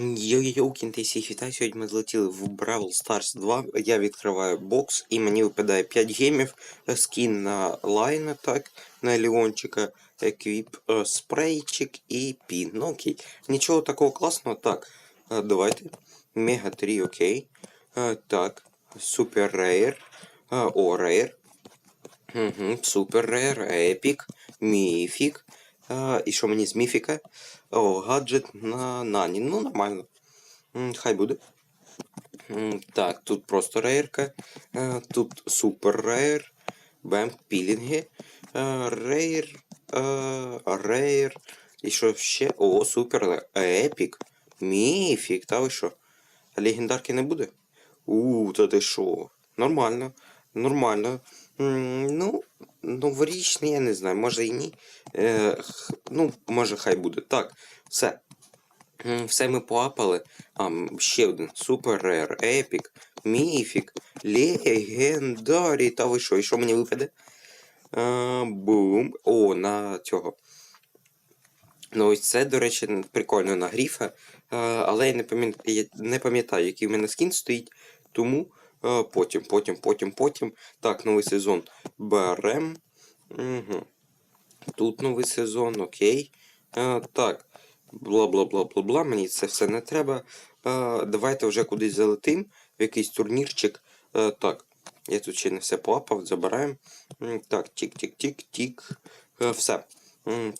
Йо-йо-йо, кінти вітаю. Сьогодні ми злетіли в Бравл Stars 2. Я відкриваю бокс і мені випадає 5 гемів, е, скін на лайна, так, на Леончика, еквіп, е, спрейчик і пін. Ну окей. Нічого такого класного. Так, е, давайте. Мега 3, окей. Так, супер рейр. О, рейр. Угу, супер рейр, епік, міфік. І що мені з міфіка? О, гаджет на нані. Ну, нормально. Хай буде. Так, тут просто рейрка. Е, Тут супер рейр. Бем, пілінги. Е, Рейр. е, Рейр. І що ще? О, супер. Епік. Міфік. Та ви що? Легендарки не буде? У, та ти що? Нормально. Нормально. Ну, новорічний, я не знаю, може і ні. Е, ну, може, хай буде. Так, все. Все ми поапали. А, ще один. Супер рер, епік, міфік, легендарі. Та ви що? І що мені випаде? А, бум. О, на цього. Ну, ось це, до речі, прикольно на гріфа. Але я не пам'ятаю, не пам'ятаю, який в мене скін стоїть. Тому потім, потім, потім, потім. Так, новий сезон берем. Угу. Тут новий сезон, окей. А, так. Бла бла бла бла бла. Мені це все не треба. А, давайте вже кудись залетим. В якийсь турнірчик. А, так. Я тут ще не все поапав, забираємо. Так, тік-тік-тік-тік. Все.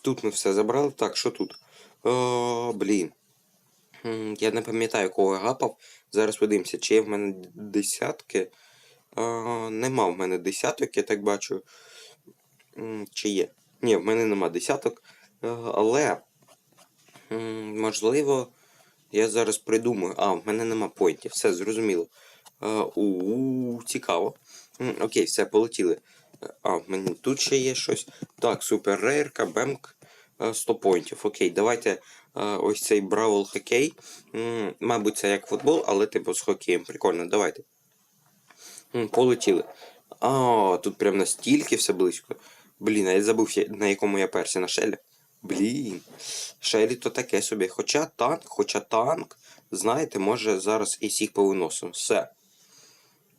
Тут ми все забрали. Так, що тут? А, блін. Я не пам'ятаю, кого я гапав. Зараз подивимося, чи є в мене десятки. А, нема в мене десяток, я так бачу. Чи є? Ні, в мене нема десяток. Е, Але можливо, я зараз придумаю. А, в мене нема поінтів. Все зрозуміло. Е, У, цікаво. Окей, все, полетіли. Е, А, в мене тут ще є щось. Так, супер рейрка, бемк. е, 100 поінтів. Окей, давайте е, ось цей Бравл хокей. Мабуть, це як футбол, але типу з хокеєм. Прикольно, давайте. Полетіли. А, тут прям настільки все близько. Блін, а я забув, на якому я персі, на Шелі. Блін. Шелі то таке собі. Хоча танк, хоча танк, знаєте, може зараз і всіх повиносимо. Все.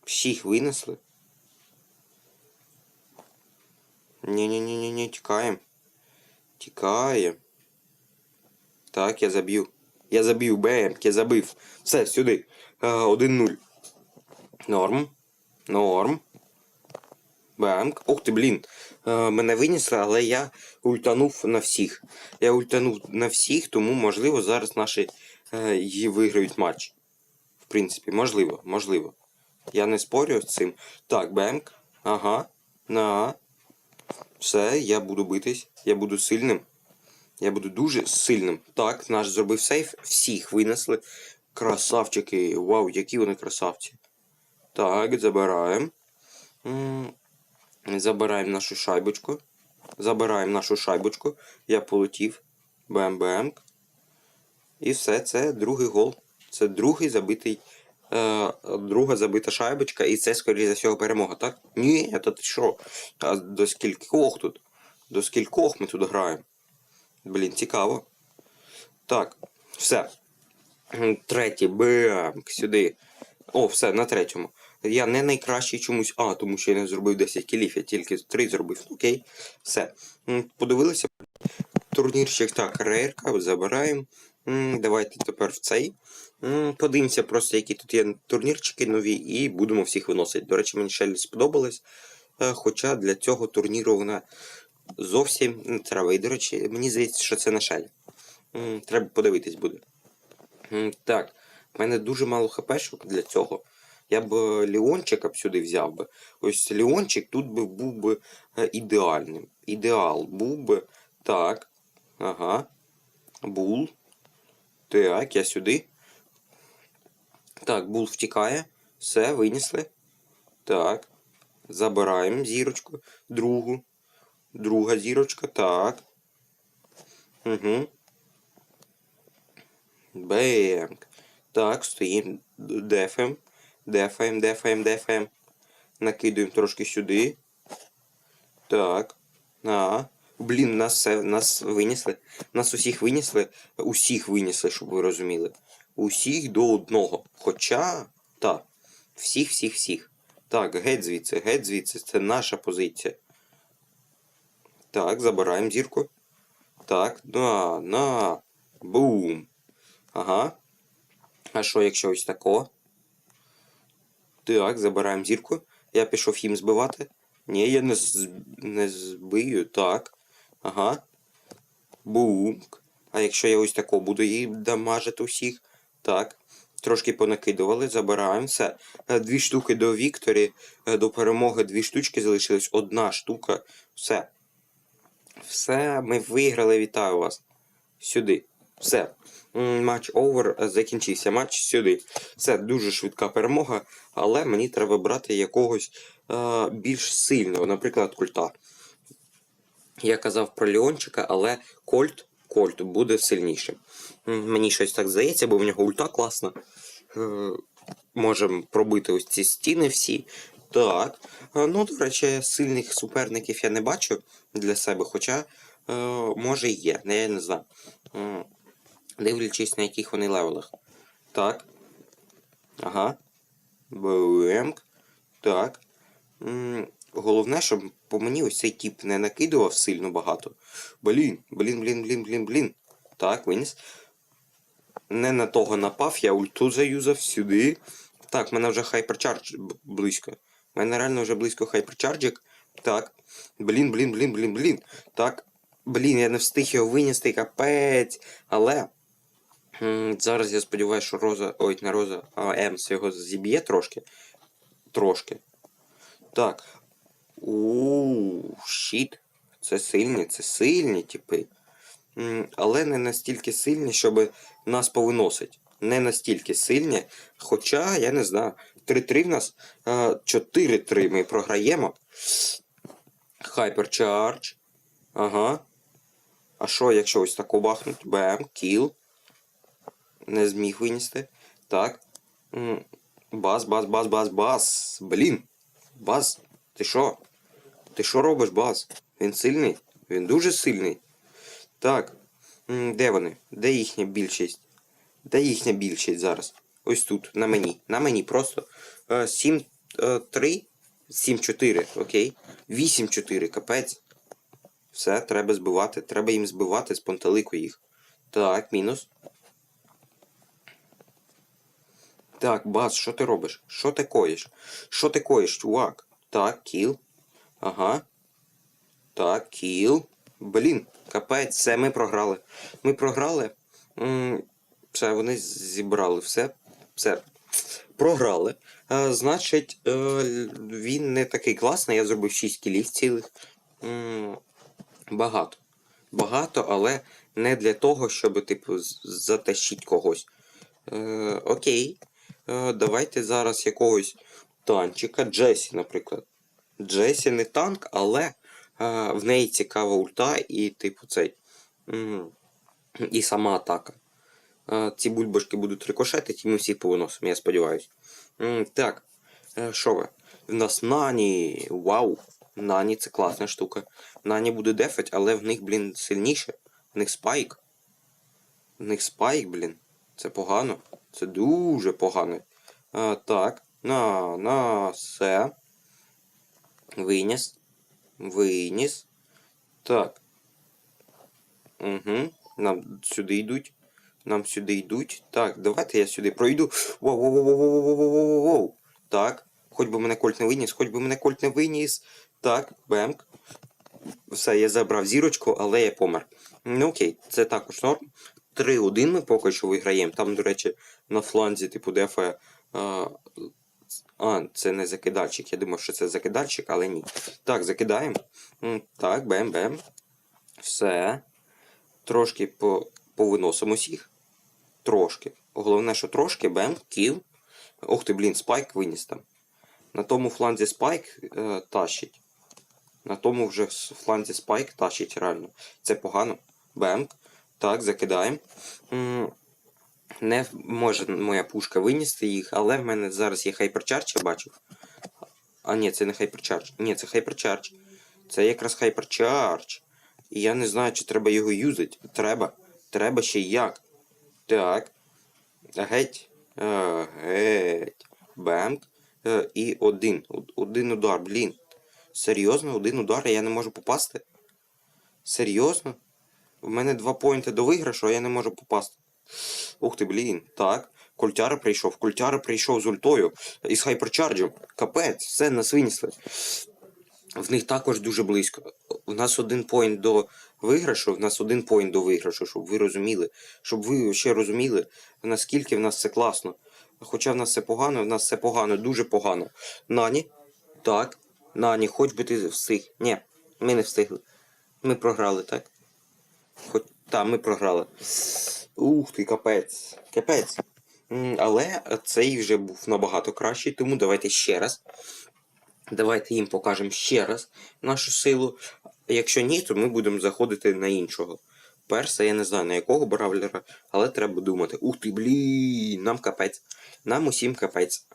Всіх винесли. Ні-ні-ні-ні, тікаємо. Тікаємо. Так, я заб'ю. Я заб'ю, бем, я забив. Все, сюди. Е, 1-0. Норм. Норм. Бамк. Ух ти, блін. Е, мене винесли, але я ультанув на всіх. Я ультанув на всіх, тому, можливо, зараз наші е, її виграють матч. В принципі, можливо, можливо. Я не спорю з цим. Так, бемк. Ага. На. Все, я буду битись. Я буду сильним. Я буду дуже сильним. Так, наш зробив сейф. Всіх винесли. Красавчики. Вау, які вони красавці. Так, забираємо. Забираємо нашу шайбочку. Забираємо нашу шайбочку. Я полетів. Бем-бем. І все, це другий гол. Це другий забитий. Е, друга забита шайбочка, і це, скоріше за всього, перемога, так? Ні, та ти що? А до скількох тут? До скількох ми тут граємо? Блін, цікаво. Так, все. Третій, бам, сюди. О, все, на третьому. Я не найкращий чомусь. А, тому що я не зробив 10 кілів, я тільки 3 зробив. Окей. Все. Подивилися. Турнірчик так, рейрка, забираємо. Давайте тепер в цей. Подивимося просто, які тут є турнірчики нові, і будемо всіх виносити. До речі, мені Шелі сподобалось. Е, Хоча для цього турніру вона зовсім не треба. І, до речі, мені здається, що це на Шелі. Треба подивитись буде. Так, в мене дуже мало хпшок для цього. Я б е, Леончика б сюди взяв би. Ось Леончик тут би був би е, ідеальним. Ідеал був би. Так. Ага. Бул. Так, я сюди. Так, бул втікає. Все, винесли. Так. Забираємо зірочку. Другу. Друга зірочка. Так. Угу. Бемк. Так, стоїмо. Дефаємо. Дефаємо, дефаємо, дефаємо. Накидуємо трошки сюди. Так. На. Блін, нас нас винесли. Нас усіх винесли. Усіх винесли, щоб ви розуміли. Усіх до одного. Хоча. Так. Всіх, всіх, всіх. Так, геть звідси, геть звідси. Це наша позиція. Так, забираємо зірку. Так, на, на. Бум. Ага. А що, якщо ось тако? Так, забираємо зірку. Я пішов їм збивати. Ні, я не, з... не збию. Так. Ага. Бумк. А якщо я ось тако буду їй дамажити усіх? Так. Трошки понакидували, забираємо все. Е, Дві штуки до Вікторі. Е, До перемоги дві штучки залишились. Одна штука. Все. Все, ми виграли, вітаю вас. Сюди. Все. Матч овер, е, закінчився матч сюди. Все, дуже швидка перемога, але мені треба брати якогось е, більш сильного, наприклад, культа. Я казав про Леончика, але Кольт, Кольт буде сильнішим. Мені щось так здається, бо в нього ульта класна. Е, Можемо пробити ось ці стіни всі. Так. Е, Ну, до речі, сильних суперників я не бачу для себе, хоча е, може є, я не знаю. М, Дивлячись на яких вони левелах. Так. Ага. Бемк. Так. М, Головне, щоб по мені ось цей тип не накидував сильно багато. Блін, блін, блін, блін, блін, блін. Так, виніс. Не на того напав, я ульту заюзав сюди. Так, в мене вже хайперчардж близько. У мене реально вже близько хайперчарджик. Так. Блін, блін, блін, блін, блін. Так. Блін, я не встиг його винести, капець. Але. Зараз я сподіваюся, що Роза. Ой, не Роза, а Емс його зіб'є трошки. Трошки. Так. Ууу, щит. Це сильні, це сильні типи. Але не настільки сильні, щоб нас повиносить. Не настільки сильні. Хоча, я не знаю, 3-3 в нас. 4-3 ми програємо. Hypercharge. Ага. А що, якщо ось так бахнуть? Бем, кіл. Не зміг винести. Так. Бас, бас, бас, бас, бас. Блін. Бас, ти що? Ти що робиш, Бас? Він сильний? Він дуже сильний. Так. Де вони? Де їхня більшість? Де їхня більшість зараз? Ось тут, на мені. На мені просто. 7-3. 7-4, окей. 8-4, капець. Все, треба збивати. Треба їм збивати з пантелику їх. Так, мінус. Так, Бас, що ти робиш? Що ти коїш? Що ти коїш, чувак? Так, кіл. Ага. Так, кіл. Блін, капець, все, ми програли. Ми програли. Все, вони зібрали все. Все. Програли. А, значить, е, він не такий класний. Я зробив 6 кілів цілих. Багато. Багато, але не для того, щоб, типу, затащити когось. Е, окей. Е, давайте зараз якогось танчика. Джесі, наприклад. Джесі не танк, але е, в неї цікава ульта і, типу, цей. І сама атака. Е, ці бульбашки будуть рикошетити, і ми всіх повиносимо, я сподіваюся. Так, що ви? В нас Нані. Вау! Нані це класна штука. Нані буде дефать, але в них, блін, сильніше. В них спайк. В них спайк, блін. Це погано. Це дуже погано. А, Так, на на все. Виніс. Виніс. Так. Угу. Нам сюди йдуть. Нам сюди йдуть. Так, давайте я сюди пройду. Воу-воу-воу-воу-воу-воу-воу-воу. Так. Хоч би мене кольт не виніс, хоч би мене кольт не виніс. Так, бемк. Все, я забрав зірочку, але я помер. Ну окей, це також норм. 3-1 ми поки що виграємо. Там, до речі, на фланзі, типу, дефе. А, а, це не закидальчик. Я думав, що це закидальчик, але ні. Так, закидаємо. Так, бем-бем. Все. Трошки по, повиносимо всіх. Трошки. Головне, що трошки, бем, кіл. Ох ти, блін, спайк виніс там. На тому фланзі спайк е, тащить. На тому вже фланзі спайк тащить реально. Це погано. Бемк. Так, закидаємо. Не може моя пушка винести їх, але в мене зараз є хайперчардж, я бачив. А ні, це не хайперчардж. Ні, це хайперчардж. Це якраз хайперчардж. І я не знаю, чи треба його юзати. Треба. Треба ще як. Так. Геть. Е, геть. Бемк. Е, і один. Один удар, блін. Серйозно, один удар, а я не можу попасти? Серйозно? В мене два поінти до виграшу, а я не можу попасти. Ух ти, блін. Так. Культяра прийшов. Культяра прийшов з ультою із хайперчарджем. Капець, все нас винесли. В них також дуже близько. У нас один поінт до виграшу, в нас один поінт до виграшу, щоб ви розуміли. Щоб ви ще розуміли, наскільки в нас це класно. Хоча в нас все погано, в нас все погано, дуже погано. Нані. Так. Нані, хоч би ти встиг. Ні, ми не встигли. Ми програли, так? Хоч. Так, ми програли. Ух ти, капець. Капець. Але цей вже був набагато кращий, тому давайте ще раз. Давайте їм покажемо ще раз нашу силу. Якщо ні, то ми будемо заходити на іншого. Перса, я не знаю на якого бравлера, але треба думати. Ух ти, блін, нам капець. Нам усім капець.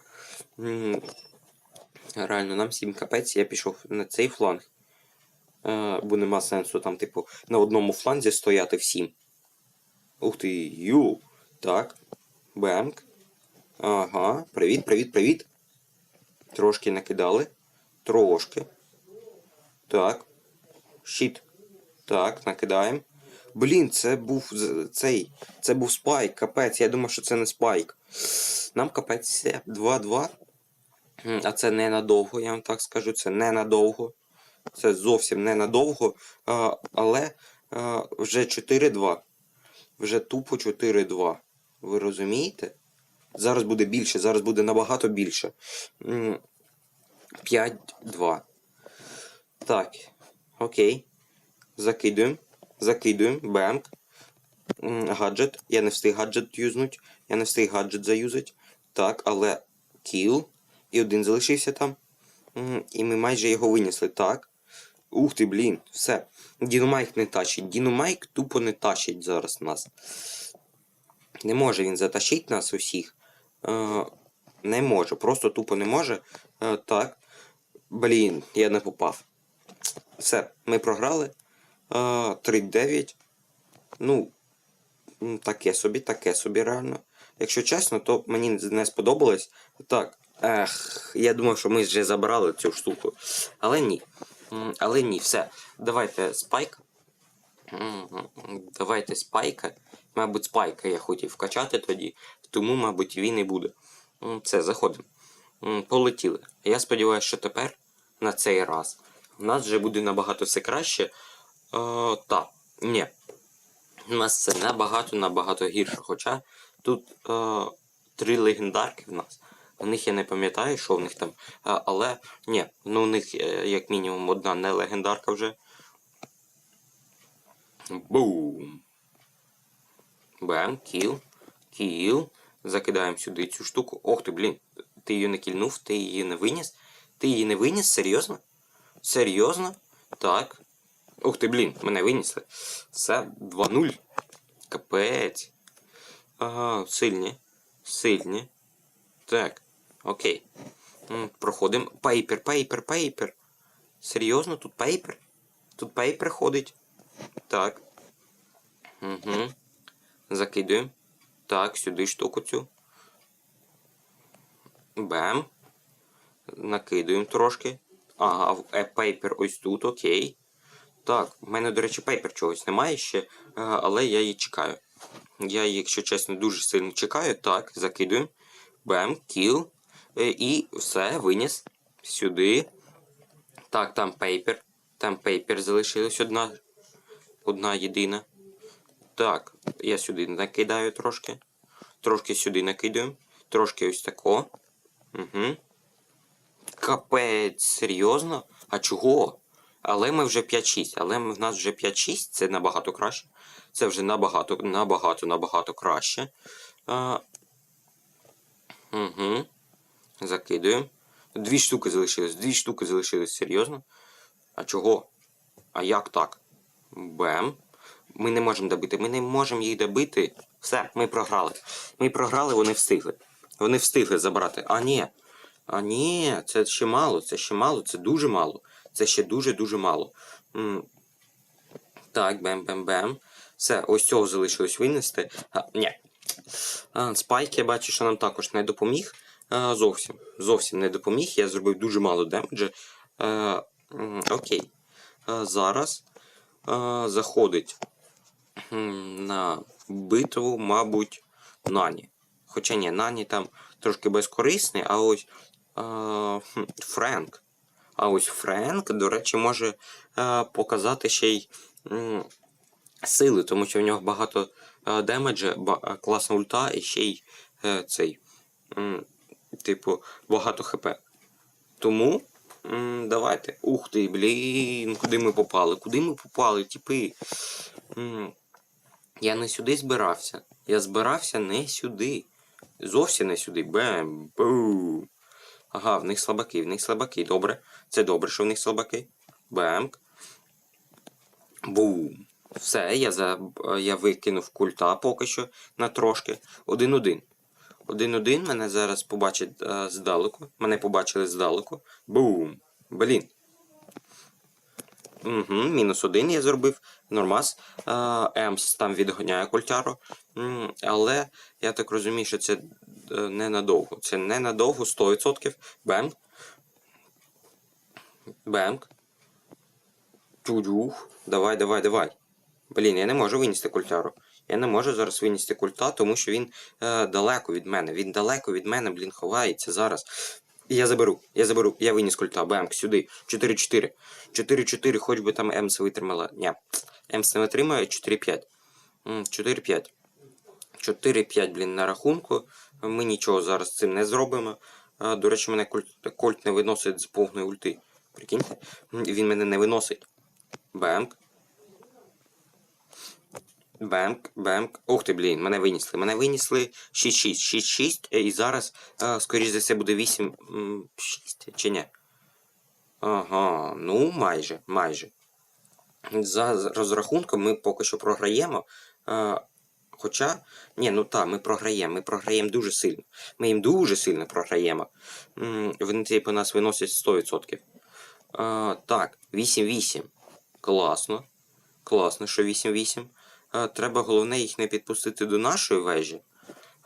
Реально, нам всім капець, я пішов на цей фланг. Е, бо нема сенсу там, типу, на одному фланзі стояти всім. Ух ти, ю. Так. Бемк. Ага. Привіт, привіт, привіт. Трошки накидали. Трошки. Так. Щит. Так, накидаємо. Блін, це був цей. Це був спайк, капець. Я думав, що це не спайк. Нам капець 2-2. А це ненадовго, я вам так скажу. Це ненадовго. Це зовсім ненадовго. Але вже 4-2. Вже тупо 4-2. Ви розумієте? Зараз буде більше, зараз буде набагато більше. 5-2. Так. Окей. Закидуємо. Закидуємо. Бемк. Гаджет. Я не встиг гаджет юзнуть. Я не встиг гаджет заюзать. Так, але кіл. І один залишився там. І ми майже його винесли. Так. Ух ти, блін. Все. Діномайк не тащить. Діномайк тупо не тащить зараз нас. Не може він затащити нас усіх. Е, не може. Просто тупо не може. Е, так. Блін, я не попав. Все, ми програли. Е, 3-9. Ну, таке собі, таке собі реально. Якщо чесно, то мені не сподобалось. Так. Ех, я думав, що ми вже забрали цю штуку. Але ні. Але ні, все. Давайте спайк. Давайте спайка. Мабуть, спайка я хотів вкачати тоді, тому, мабуть, він і буде. Все, заходимо. Полетіли. Я сподіваюся, що тепер, на цей раз, у нас вже буде набагато все краще. Е, та, ні. У нас це набагато набагато гірше. Хоча тут е, три легендарки в нас. У них я не пам'ятаю, що в них там. Але ні, ну у них е, як мінімум одна не легендарка вже. Бум. Бем, кіл. Кіл. Закидаємо сюди цю штуку. Ох ти, блін. Ти її не кільнув, ти її не виніс. Ти її не виніс? Серйозно? Серйозно? Так. Ух ти, блін, мене винесли. Все, 2-0. Капець. Ага, сильні. Сильні. Так. Окей. Проходимо. Пейпер, пейпер, пейпер. Серйозно, тут пейпер? Тут пейпер ходить. Так. Угу. Закидуємо. Так, сюди штуку цю. Бем. Накидуємо трошки. Ага, е, пейпер ось тут, окей. Так, в мене, до речі, пейпер чогось немає ще, е, але я її чекаю. Я її, якщо чесно, дуже сильно чекаю. Так, закидуємо. Бем, кіл. Е, І все, виніс. Сюди. Так, там пейпер. Там пейпер залишилась одна. Одна єдина. Так, я сюди накидаю трошки. Трошки сюди накидаю. Трошки ось тако. Угу. Капець, серйозно? А чого? Але ми вже 5-6. Але в нас вже 5-6, це набагато краще. Це вже набагато, набагато, набагато краще. А, угу. Закидуємо. Дві штуки залишилось, дві штуки залишилось, серйозно? А чого? А як так? Бем. Ми не можемо добити. Ми не можемо їх добити. Все, ми програли. Ми програли, вони встигли. Вони встигли забрати. А ні. А ні, це ще мало, це ще мало, це дуже мало. Це ще дуже-дуже мало. М. Так, бем-бем-бем. Все, ось цього залишилось винести. А, ні. А, Спайк, я бачу, що нам також не допоміг. Зовсім. Зовсім не допоміг. Я зробив дуже мало демеджа. Окей. Зараз заходить на битву, мабуть, Нані. Хоча ні, Нані там трошки безкорисний, а ось Френк. А ось Френк, до речі, може показати ще й сили, тому що в нього багато демеджа, класна ульта і ще й е, цей. Типу, багато хп. Тому м, давайте. Ух ти, блін, куди ми попали? Куди ми попали, типи? М, Я не сюди збирався. Я збирався не сюди. Зовсім не сюди. Бем. Бум. Ага, в них слабаки, в них слабаки. Добре. Це добре, що в них слабаки. Бем. Бум. Все, я за... я викинув культа поки що на трошки. Один-один. Один-один мене зараз побачить е, здалеку. Мене побачили здалеку. Бум. Блін. Угу, мінус один я зробив. Нормас. Е, Емс там відганяє культяру. Але я так розумію, що це е, ненадовго. Це ненадовго, 100%. Бенк. Бенк. Тюдюх. Давай, давай, давай. Блін, я не можу винести культяру. Я не можу зараз винести культа, тому що він е, далеко від мене. Він далеко від мене, блін, ховається зараз. Я заберу, я заберу, я виніс культа, бемк, сюди. 4-4. 4-4, хоч би там Емс витримала. Ні. Емс не витримає, 4-5. 4-5. 4-5, блін, на рахунку. Ми нічого зараз з цим не зробимо. А, до речі, мене культ, кольт не виносить з повної ульти. Прикиньте? Він мене не виносить. Бемк. Бемк, бемк. Ух ти, блін, мене винесли. Мене винесли 6-6. 6-6. е, І зараз, е, скоріш за все, буде 8-6 чи ні? Ага, ну майже, майже. За розрахунком ми поки що програємо. Е, Хоча, ні, ну так, ми програємо. Ми програємо дуже сильно. Ми їм дуже сильно програємо. Вони типу нас виносять 100%. А, так, 8-8. Класно. Класно, що 8-8. Треба головне їх не підпустити до нашої вежі.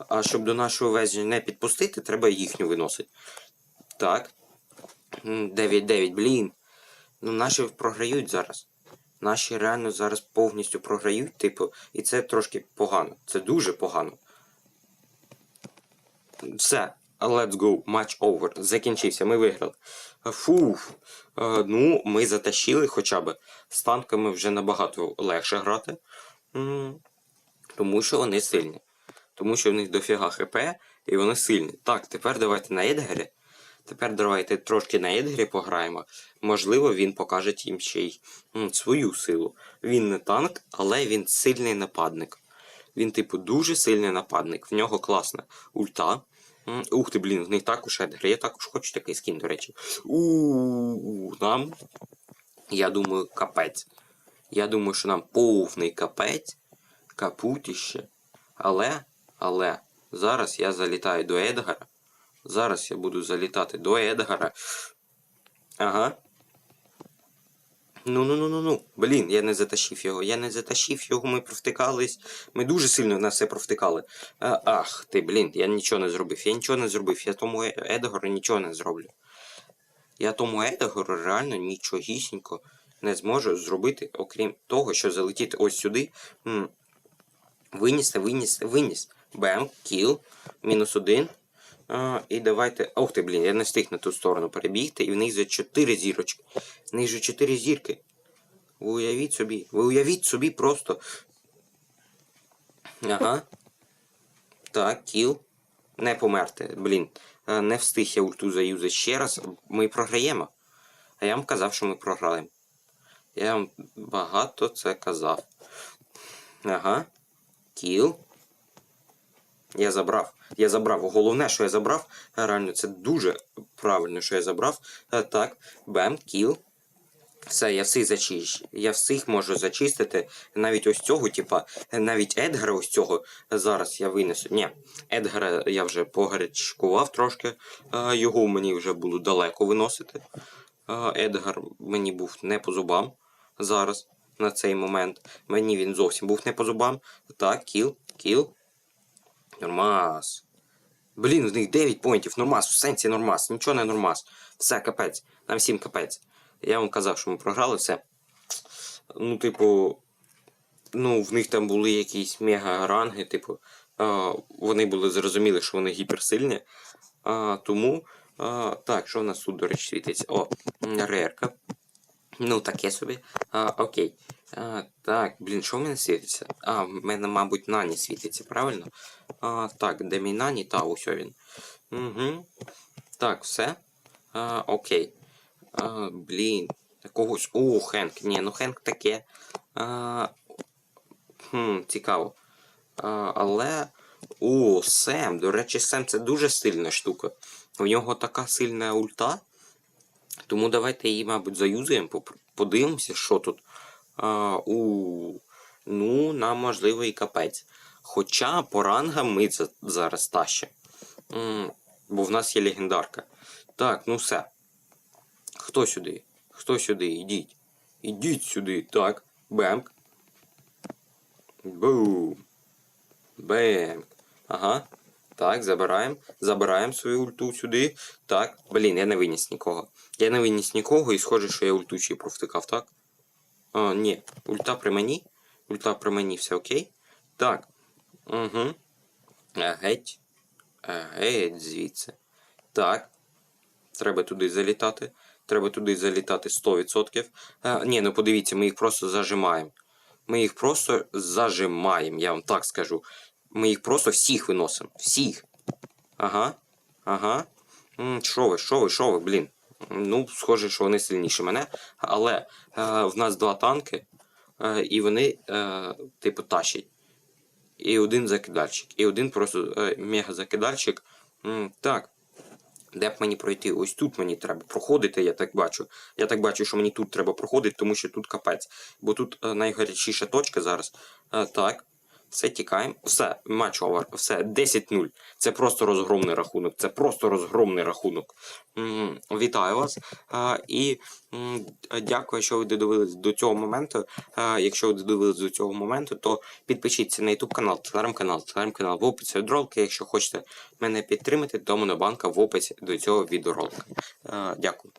А щоб до нашої вежі не підпустити, треба їхню виносити. Так. 9-9, блін. Ну, наші програють зараз. Наші реально зараз повністю програють, типу, і це трошки погано. Це дуже погано. Все, let's go, match over. Закінчився, ми виграли. Фуф. Е, ну, ми затащили хоча б. З танками вже набагато легше грати. Тому що вони сильні. Тому що в них дофіга хп і вони сильні. Так, тепер давайте на Едгері. Тепер давайте трошки на Едгері пограємо. Можливо, він покаже їм ще й м, свою силу. Він не танк, але він сильний нападник. Він, типу, дуже сильний нападник. В нього класна ульта. Ух ти, блін, в них також Едгар. Я також хочу такий скін, до речі. У нам. Я думаю, капець. Я думаю, що нам повний капець, капутіще. Але, але, зараз я залітаю до Едгара. Зараз я буду залітати до Едгара. Ага. Ну ну ну ну ну. Блін, я не затащив його. Я не затащив його, ми провтикались. Ми дуже сильно на все провтикали. А, ах ти, блін, я нічого не зробив. Я нічого не зробив. Я тому Едгару нічого не зроблю. Я тому Едгару реально нічогісінько не зможу зробити, окрім того, що залетіти ось сюди. М, Виністи, виністи, виніс. Бем, кіл, мінус один. А, і давайте. Ох ти, блін, я не встиг на ту сторону перебігти, і в них за 4 зірочки. В них же 4 зірки. Ви уявіть собі. Ви уявіть собі просто. Ага. Так, кіл. Не померти. Блін. Е, Не встиг я ульту заюзати ще раз. Ми програємо. А я вам казав, що ми програємо. Я вам багато це казав. Ага. Кіл. Я забрав. Я забрав. Головне, що я забрав, реально, це дуже правильно, що я забрав. Е, Так, бем, кіл. Все, я всіх зачищу. Я всіх можу зачистити. Навіть ось цього, типа, навіть Едгара ось цього зараз я винесу. Ні, Едгара я вже погарячкував трошки. е, Його мені вже було далеко виносити. Е, Едгар мені був не по зубам зараз, на цей момент. Мені він зовсім був не по зубам. Так, кіл, кіл. Нормас. Блін, в них 9 поінтів. Нормас, в сенсі нормас. Нічого не нормас. Все, капець. Нам всім капець. Я вам казав, що ми програли все. Ну, типу. Ну, в них там були якісь мега-ранги, типу. Вони були зрозуміли, що вони гіперсильні. А, тому. А, так, що в нас тут, до речі, світиться? О, рерка. Ну, таке собі. А, окей. А, так, блін, що в мене світиться? А, в мене, мабуть, нані світиться, правильно? А, так, де мій нані? Та, ось він. Угу. Так, все. А, окей. А, блін. Когось. О, Хенк. Ні, ну Хенк таке. А, хм, цікаво. А, але. О, Сем. До речі, Сем це дуже сильна штука. У нього така сильна ульта. Тому давайте її, мабуть, заюзаємо, подивимося, що тут. А, у, ну, нам можливо і капець. Хоча по рангам ми це зараз тащим. М, Бо в нас є легендарка. Так, ну все. Хто сюди? Хто сюди? Ідіть. Ідіть сюди. Так. Бемк. Бум. Бемк. Ага. Так, забираємо. Забираємо свою ульту сюди. Так. Блін, я не виніс нікого. Я не виніс нікого і схоже, що я ульту ще й провтикав, так? А, ні. Ульта при мені. Ульта при мені, все окей. Так. Угу. Геть. Геть звідси. Так. Треба туди залітати. Треба туди залітати 100%. А, ні, ну подивіться, ми їх просто зажимаємо. Ми їх просто зажимаємо, я вам так скажу. Ми їх просто всіх виносимо. Всіх. Ага. Ага. Що ви, що ви, що ви, блін. Ну, схоже, що вони сильніші мене. Але е, в нас два танки, е, і вони, е, типу, тащать. І один закидальщик. І один просто е, мега-закидальщик. М, Так. Де б мені пройти? Ось тут мені треба проходити, я так бачу. Я так бачу, що мені тут треба проходити, тому що тут капець. Бо тут е, найгарячіша точка зараз. Е, так. Все, тікаємо. Все, матч овер. Все, 10-0. Це просто розгромний рахунок. Це просто розгромний рахунок. Вітаю вас. І дякую, що ви додивились до цього моменту. Якщо ви додивились до цього моменту, то підпишіться на YouTube канал, телеграм-канал, телеграм-канал в описі відеоролика. Якщо хочете мене підтримати, то монобанка в описі до цього відеоролика. Дякую.